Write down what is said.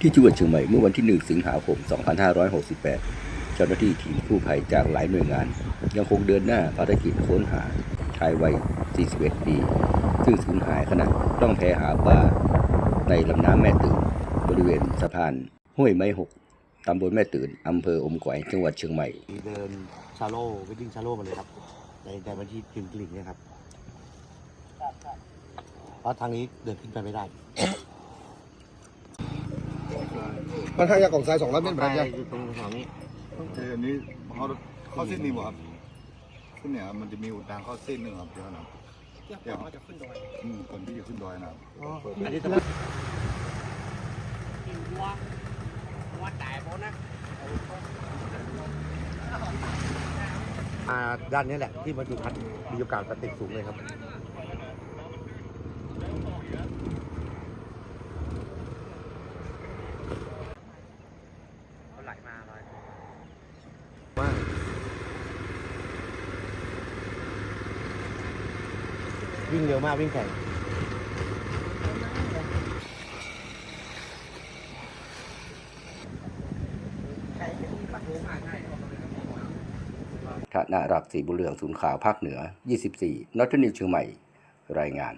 ที่จังหวัดเชียงใหม่เมื่อวันที่ 1 สิงหาคม 2568 เจ้าหน้าที่ทีมกู้ภัยจากหลายหน่วยงาน ยังคงเดินหน้าภารกิจค้นหาชายวัย 41 ปี ซึ่งสูญหายขณะต้องแพหาปลาในลำน้ำแม่ตื่น บริเวณสะพานห้วยไม้หกตำบลแม่ตื่นอำเภออมก๋อยจังหวัดเชียงใหม่ เดินชาโลวิ่งชาโลมาเลยครับในในวันที่พิมพ์กลิ่นนี่ยครับเพราะทางนี้เดินขึ้นไปไม่ได้ มันทางยากล่องทรายสองร้อยเมตรเหมือนกันไปจ้ะอยู่ตรงแถวนี้คืออันนี้เขาเข้าเส้นนี้บ่ครับเส้นเนี่ยมันจะมีอุดทางเข้าเส้นหนึ่งครับเดี๋ยวนะเดี๋ยวเขาจะขึ้นดอยอืมก่อนที่จะขึ้นดอยนะครับอันนี้ต้องอ่าด้านนี้แหละที่มันอยู่พัดมีโอกาสจะติดสูงเลยครับ ว่า วิ่งเร็วมากวิ่งแข่งธนารักษ์ศรีบุญเรืองศูนย์ข่าวภาคเหนือ 24นอตนิวเชียงใหม่ รายงาน